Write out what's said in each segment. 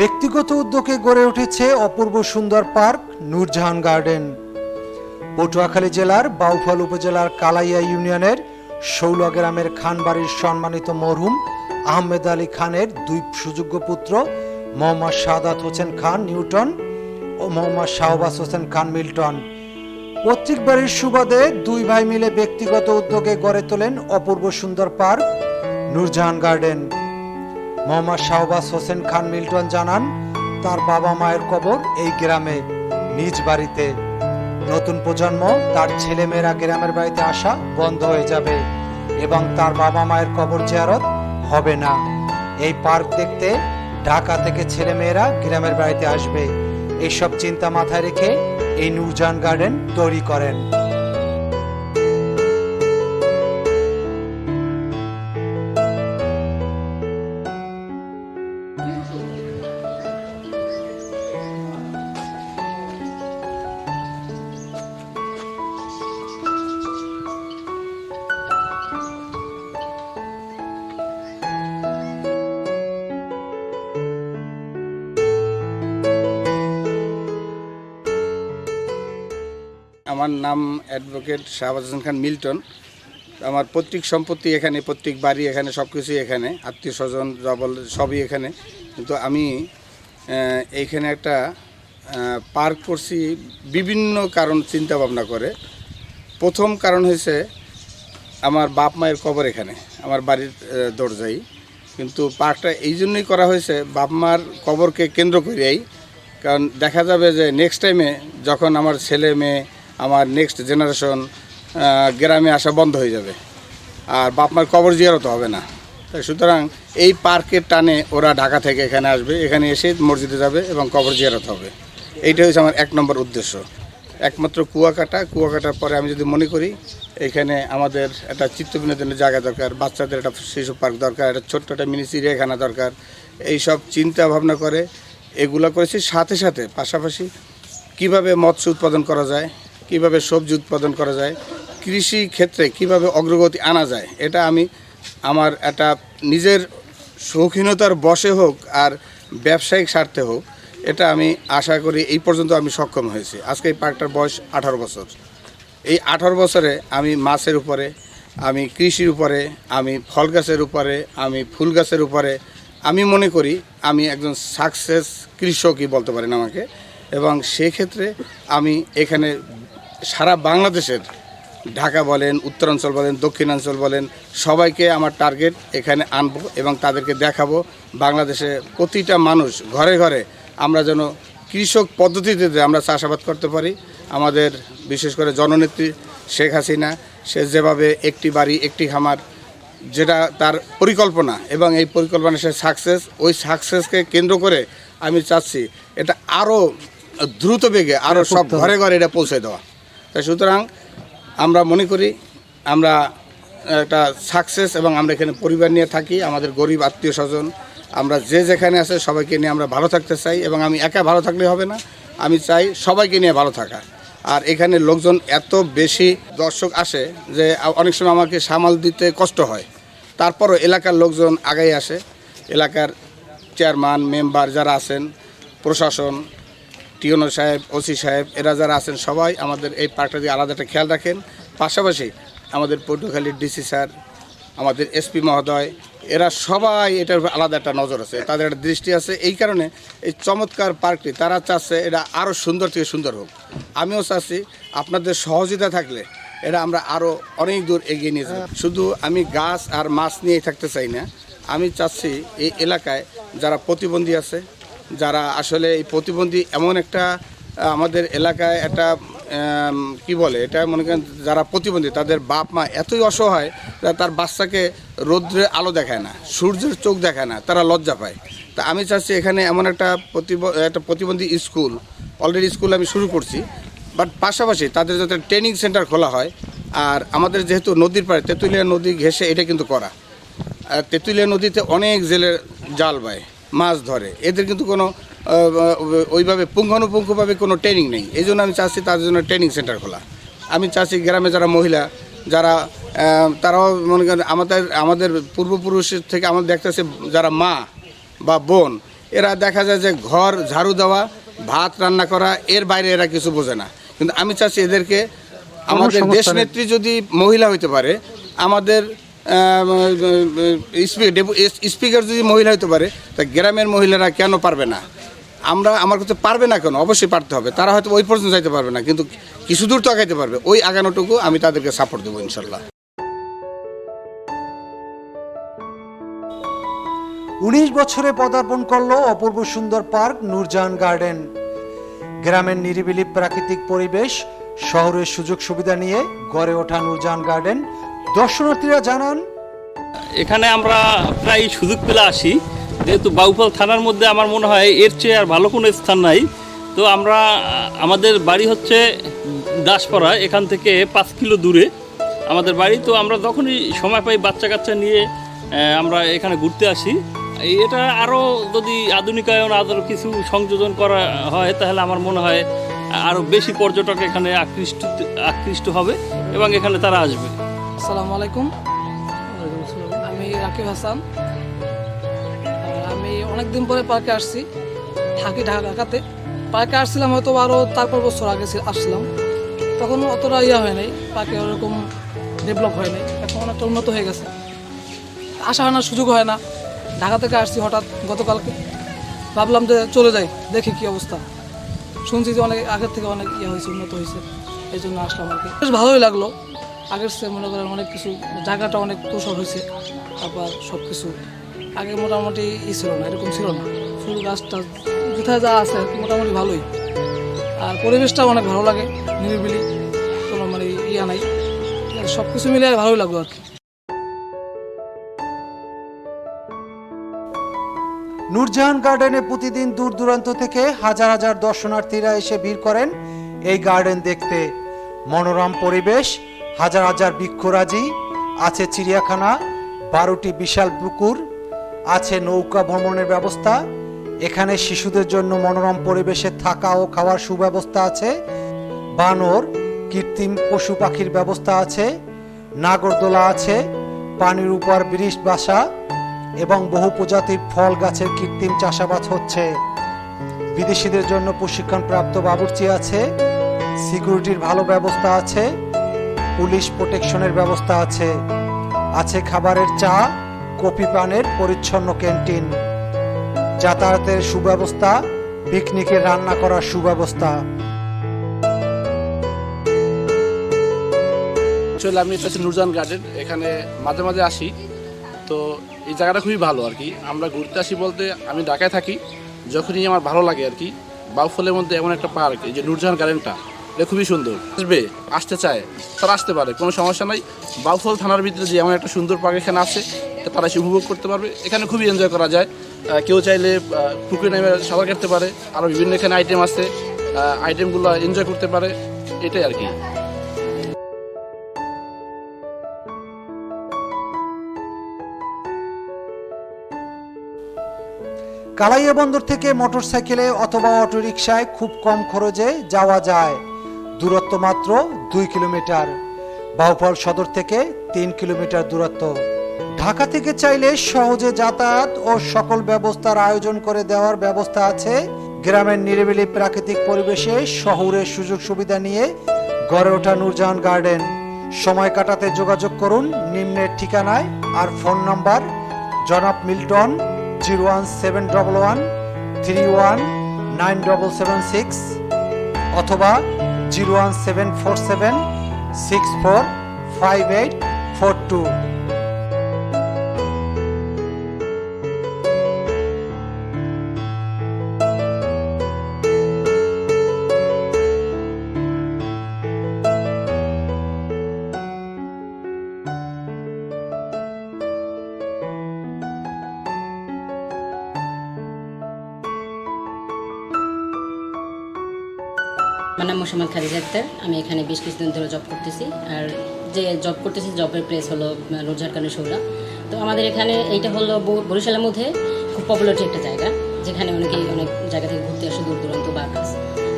ব্যক্তিগত উদ্যোগে গড়ে উঠেছে অপূর্ব সুন্দর পার্ক, নূরজাহান গার্ডেন। পটুয়াখালী জেলার বাউফল উপজেলার কালাইয়া ইউনিয়নের শৌল গ্রামের খানবাড়ির সম্মানিত মরহুম আহমেদ আলী খানের দুই সুযোগ্য পুত্র, মোহাম্মদ সাদাত হোসেন খান নিউটন ও মোহাম্মদ শাহবাজ হোসেন খান মিল্টন। পৈতৃক বাড়ির সুবাদে দুই ভাই মিলে ব্যক্তিগত উদ্যোগে গড়ে তোলেন অপূর্ব সুন্দর park, Nurjahan garden. Mohammad Shahbaz Hossain Khan Milton জানান, তার বাবা মায়ের কবর এই গ্রামে নিজ বাড়িতে। নতুন প্রজন্ম তার ছেলেমেয়েরা গ্রামের বাড়িতে আসা বন্ধ হয়ে যাবে এবং তার বাবা মায়ের কবর জিয়ারত হবে না। এই পার্ক দেখতে ঢাকা থেকে ছেলেমেয়েরা গ্রামের বাড়িতে আসবে। এইসব চিন্তা মাথায় রেখে এই নূরজাহান গার্ডেন তৈরি করেন। আমার নাম অ্যাডভোকেট শাহবাজ হোসেন খান মিল্টন। আমার পৈতৃক সম্পত্তি এখানে, পৈতৃক বাড়ি এখানে সব কিছুই এখানে। আত্মীয় স্বজন জবল সবই এখানে। কিন্তু আমি এইখানে একটা পার্ক করছি বিভিন্ন কারণ চিন্তা ভাবনা করে। প্রথম কারণ হয়েছে আমার বাপ মায়ের কবর এখানে, আমার বাড়ির দরজাই। কিন্তু পার্কটা এই জন্যই করা হয়েছে, বাপ মার কবরকে কেন্দ্র করিয়াই। কারণ দেখা যাবে যে নেক্সট টাইমে যখন আমার ছেলে, মেয়ে আমার নেক্সট জেনারেশন গ্রামে আসা বন্ধ হয়ে যাবে। আর বাপ মার কবর জিয়ারত হবে না। তাই সুতরাং এই পার্কের টানে ওরা ঢাকা থেকে এখানে আসবে, এখানে এসে মসজিদে যাবে এবং কবর জিয়ারত হবে। এইটা হচ্ছে আমার এক নম্বর উদ্দেশ্য। একমাত্র কুয়াকাটা, কুয়াকাটার পরে আমি যদি মনে করি, এখানে আমাদের একটা চিত্ত বিনোদনের জায়গা দরকার, বাচ্চাদের একটা শিশু পার্ক দরকার, একটা ছোট্ট একটা মিনি চিড়িয়াখানা দরকার এই সব চিন্তা ভাবনা করে এগুলো করেছি। সাথে সাথে পাশাপাশি কীভাবে মৎস্য উৎপাদন করা যায় কীভাবে সবজি উৎপাদন করা যায়, কৃষি ক্ষেত্রে কীভাবে অগ্রগতি আনা যায়, এটা আমি আমার একটা নিজের শৌখিনতার বসে হোক আর ব্যবসায়িক স্বার্থে হোক, এটা আমি আশা করি এই পর্যন্ত আমি সক্ষম হয়েছি। আজকে এই পার্কটার বয়স আঠারো বছর। এই আঠারো বছরে আমি মাছের উপরে, আমি কৃষির উপরে, আমি ফল গাছের উপরে, আমি ফুল গাছের উপরে, আমি মনে করি আমি একজন সাকসেস কৃষকই বলতে পারেন আমাকে, এবং সেক্ষেত্রে আমি এখানে সারা বাংলাদেশের ঢাকা বলেন উত্তরাঞ্চল বলেন দক্ষিণাঞ্চল বলেন সবাইকে আমার টার্গেট এখানে আনব এবং তাদেরকে দেখাবো বাংলাদেশে প্রতিটা মানুষ ঘরে ঘরে আমরা যেন কৃষক পদ্ধতিতে আমরা চাষাবাদ করতে পারি। আমাদের বিশেষ করে জননেত্রী শেখ হাসিনা সে যেভাবে একটি বাড়ি একটি খামার যেটা তার পরিকল্পনা এবং এই পরিকল্পনা সে সাকসেস ওই সাকসেসকে কেন্দ্র করে আমি চাচ্ছি এটা আরও দ্রুত বেগে আরও সব ঘরে ঘরে এটা পৌঁছে দেওয়া। তাই সুতরাং আমরা মনে করি আমরা একটা সাকসেস এবং আমরা এখানে পরিবার নিয়ে থাকি, আমাদের গরিব আত্মীয় স্বজন, আমরা যে যেখানে আছে সবাইকে নিয়ে আমরা ভালো থাকতে চাই এবং আমি একা ভালো থাকলে হবে না, আমি চাই সবাইকে নিয়ে ভালো থাকা। আর এখানে লোকজন এত বেশি দর্শক আসে যে অনেক সময় আমাকে সামাল দিতে কষ্ট হয়। তারপরও এলাকার লোকজন আগাই আসে, এলাকার চেয়ারম্যান মেম্বার যারা আছেন, প্রশাসন টিওনো সাহেব, ওসি সাহেব, এরা যারা আছেন সবাই আমাদের এই পার্কটা দিয়ে আলাদা একটা খেয়াল রাখেন। পাশাপাশি আমাদের পটুয়াখালীর ডিসি স্যার, আমাদের এসপি মহোদয়, এরা সবাই এটার আলাদা একটা নজর আছে, তাদের একটা দৃষ্টি আছে। এই কারণে এই চমৎকার পার্কটি তারা চাচ্ছে এটা আরও সুন্দর থেকে সুন্দর হোক। আমিও চাচ্ছি আপনাদের সহযোগিতা থাকলে এটা আমরা আরও অনেক দূর এগিয়ে নিয়ে যাব। শুধু আমি গাছ আর মাছ নিয়েই থাকতে চাই না, আমি চাচ্ছি এই এলাকায় যারা প্রতিবন্ধী আছে যারা আসলে এই প্রতিবন্ধী এমন একটা আমাদের এলাকায় একটা কি বলে, এটা মনে করেন যারা প্রতিবন্ধী, তাদের বাপ মা এতই অসহায় যে তার বাচ্চাকে রৌদ্রে আলো দেখায় না, সূর্যের চোখ দেখায় না, তারা লজ্জা পায়। তা আমি চাচ্ছি এখানে এমন একটা প্রতিব, একটা প্রতিবন্ধী স্কুল, অলরেডি স্কুল আমি শুরু করছি, বাট পাশাপাশি তাদের যাতে ট্রেনিং সেন্টার খোলা হয়, আর আমাদের যেহেতু নদীর পাড়ে, তেঁতুলিয়া নদী ঘেঁষে এটা কিন্তু করা। আর তেঁতুলিয়া নদীতে অনেক জেলের জাল বায়। মাছ ধরে। এদের কিন্তু কোনো ওইভাবে পুঙ্খানুপুঙ্খভাবে কোনো ট্রেনিং নেই। এই জন্য আমি চাচ্ছি তাদের জন্য ট্রেনিং সেন্টার খোলা। আমি চাচ্ছি গ্রামে যারা মহিলা যারা তারাও মনে করেন আমাদের আমাদের পূর্বপুরুষের থেকে আমাদের দেখতেছে যারা মা বা বোন এরা দেখা যায় যে ঘর ঝাড়ু দেওয়া ভাত রান্না করা এর বাইরে এরা কিছু বোঝে না। কিন্তু আমি চাচ্ছি এদেরকে আমাদের দেশ নেত্রী যদি মহিলা হইতে পারে আমাদের স্পিকার যদি মহিলা হইতে পারে, তা গ্রামের মহিলারা কেন পারবে না? আমরা আমার কাছে পারবে না কেন? অবশ্যই পারতে হবে। তারা হয়তো ওই পর্যন্ত যাইতে পারবে না, কিন্তু কিছু দূর তো আগাইতে পারবে। ওই আগানোটুকু আমি তাদেরকে সাপোর্ট দেবো ইনশাল্লাহ উনিশ বছরে পদার্পণ করল অপূর্ব সুন্দর পার্ক, নূরজাহান গার্ডেন। গ্রামের নিরিবিলি প্রাকৃতিক পরিবেশ, শহরের সুযোগ সুবিধা নিয়ে গড়ে ওঠা নূরজাহান গার্ডেন দর্শনার্থীরা জানান, এখানে আমরা প্রায় সুযোগ পেলে আসি। যেহেতু বাউপাল থানার মধ্যে আমার মনে হয় এর চেয়ে আর ভালো কোনো স্থান নাই। তো আমরা, আমাদের বাড়ি হচ্ছে দাসপাড়া, এখান থেকে পাঁচ কিলো দূরে। আমাদের বাড়ি, তো আমরা যখনই সময় পাই বাচ্চা কাচ্চা নিয়ে আমরা এখানে ঘুরতে আসি। এটা আরও যদি আধুনিকায়ন আরও কিছু সংযোজন করা হয়, তাহলে আমার মনে হয় আরও বেশি পর্যটক এখানে আকৃষ্ট আকৃষ্ট হবে এবং এখানে তারা আসবে। আসসালামু আলাইকুম। আমি রাকিব হাসান। আমি অনেকদিন পরে পার্কে আসছি, থাকি ঢাকা ঢাকাতে। পার্কে আসছিলাম হয়তো আরও তারপর বছর আগে আসছিলাম। তখন অতটা ইয়া হয় নাই, পার্কে ওরকম ডেভেলপ হয় নাই। এখন অনেকটা উন্নত হয়ে গেছে। আসা হয় না সুযোগ হয় না। ঢাকা থেকে আসছি হঠাৎ গতকালকে। ভাবলাম যে চলে যাই, দেখি কি অবস্থা। শুনছি যে অনেক আগের থেকে অনেক ইয়ে হয়েছে, উন্নত হয়েছে। এই জন্য আসলাম আর কি। বেশ ভালোই লাগল। আগের সে মনে করেন অনেক কিছু, জায়গাটা অনেক তুষার হয়েছে তারপর সব কিছু আগে মোটামুটি ই ছিল না, এরকম ছিল না। ফুল গাছ টাছ কোথায় যা আছে, মোটামুটি ভালোই। আর পরিবেশটা অনেক ভালো লাগে, নিরিবিলি, কোনো মানে ইয়া নাই। সব কিছু মিলে ভালোই লাগল আর কি। নূরজাহান গার্ডেনে প্রতিদিন দূর দূরান্ত থেকে হাজার হাজার দর্শনার্থীরা এসে ভিড় করেন এই গার্ডেন দেখতে। মনোরম পরিবেশ হাজার হাজার বৃক্ষরাজি, আছে চিড়িয়াখানা, বারোটি বিশাল পুকুর, আছে নৌকা ভ্রমণের ব্যবস্থা, এখানে শিশুদের জন্য মনোরম পরিবেশে থাকা ও খাওয়ার সুব্যবস্থা আছে, বানর, কৃত্রিম পশু পাখির ব্যবস্থা আছে, নাগরদোলা আছে, পানির উপর ব্রিজ বাসা এবং বহু প্রজাতির ফল গাছের কৃত্রিম চাষাবাদ হচ্ছে। বিদেশিদের জন্য প্রশিক্ষণপ্রাপ্ত বাবুর্চি আছে, সিকিউরিটির ভালো ব্যবস্থা আছে পুলিশ প্রোটেকশনের ব্যবস্থা আছে। আছে খাবারের চা, কফি পানের পরিচ্ছন্ন ক্যান্টিন। যাতায়াতের সুব্যবস্থা, পিকনিকে রান্না করার সুব্যবস্থা। চলে আমি হচ্ছে নুরজান গার্ডেন এখানে মাঝে মাঝে আসি। তো এই জায়গাটা খুবই ভালো আর কি। আমরা ঘুরতে আসি বলতে আমি ঢাকায় থাকি, যখনই আমার ভালো লাগে আর কি। বাউফলের মধ্যে এমন একটা পার্ক, এই যে নুরজাহান গার্ডেনটা এটা খুবই সুন্দর। আসবে, আসতে চায়, তারা আসতে পারে, কোনো সমস্যা নাই। বাউফল থানার ভিতরে যে এমন একটা সুন্দর পার্ক এখানে আছে তারা এসে উপভোগ করতে পারবে। এখানে খুবই এনজয় করা যায়। কেউ চাইলে পুকুরে নেমে সাঁতার কাটতে পারে। আরও বিভিন্ন এখানে আইটেম আছে। আইটেমগুলো এনজয় করতে পারে। এটাই আর কি। কালাইয়া বন্দর থেকে মোটরসাইকেলে অথবা অটোরিকশায় খুব কম খরচে যাওয়া যায়। দূরত্ব মাত্র দুই কিলোমিটার। বাউফল সদর থেকে তিন কিলোমিটার দূরত্ব। ঢাকা থেকে চাইলে সহজে যাতায়াত ও সকল ব্যবস্থার আয়োজন করে দেওয়ার ব্যবস্থা আছে। গ্রামের নিরিবিলি প্রাকৃতিক পরিবেশে শহরের সুযোগ সুবিধা নিয়ে গড়ে ওঠা নূরজাহান গার্ডেন। সময় কাটাতে যোগাযোগ করুন নিম্নের ঠিকানায় আর ফোন নাম্বার জনাব Milton zero one seven double one three one nine double seven six অথবা zero one seven four seven six four five eight four two. আমার নাম মোসাম্মদ খাদিজা আক্তার। আমি এখানে বেশ কিছুদিন ধরে জব করতেছি। আর যে জব করতেছি জবের প্লেস হলো রোজঝাড়খানের সৌরা তো আমাদের এখানে এইটা হলো বরিশালের মধ্যে খুব পপুলারিটি একটা জায়গা, যেখানে অনেকেই অনেক জায়গা থেকে ঘুরতে আসে, দূর দূরান্ত বা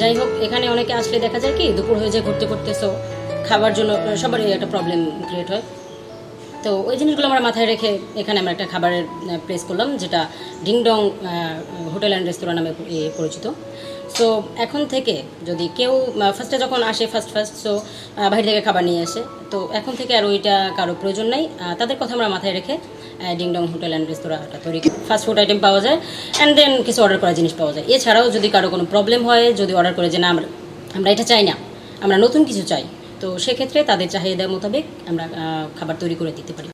যাই হোক, এখানে অনেকে আসলে দেখা যায় কি, দুপুর হয়ে যায়, ঘুরতে ঘুরতে সো খাবার জন্য সবারই একটা প্রবলেম ক্রিয়েট হয়। তো ওই জিনিসগুলো আমরা মাথায় রেখে এখানে আমরা একটা খাবারের প্লেস করলাম, যেটা ডিংডং হোটেল অ্যান্ড রেস্তোরাঁ নামে পরিচিত। সো এখন থেকে যদি কেউ ফার্স্টে যখন আসে ফার্স্ট ফার্স্ট সো বাইরে থেকে খাবার নিয়ে আসে, তো এখন থেকে আর ওইটা কারও প্রয়োজন নাই। তাদের কথা আমরা মাথায় রেখে ডিংডং হোটেল অ্যান্ড রেস্তোরাঁটা তৈরি ফাস্ট ফুড আইটেম পাওয়া যায় অ্যান্ড দেন কিছু অর্ডার করা জিনিস পাওয়া যায়। এছাড়াও যদি কারও কোনো প্রবলেম হয়, যদি অর্ডার করে যে না, আমরা আমরা এটা চাই না, আমরা নতুন কিছু চাই, তো সেক্ষেত্রে তাদের চাহিদা মোতাবেক আমরা খাবার তৈরি করে দিতে পারি।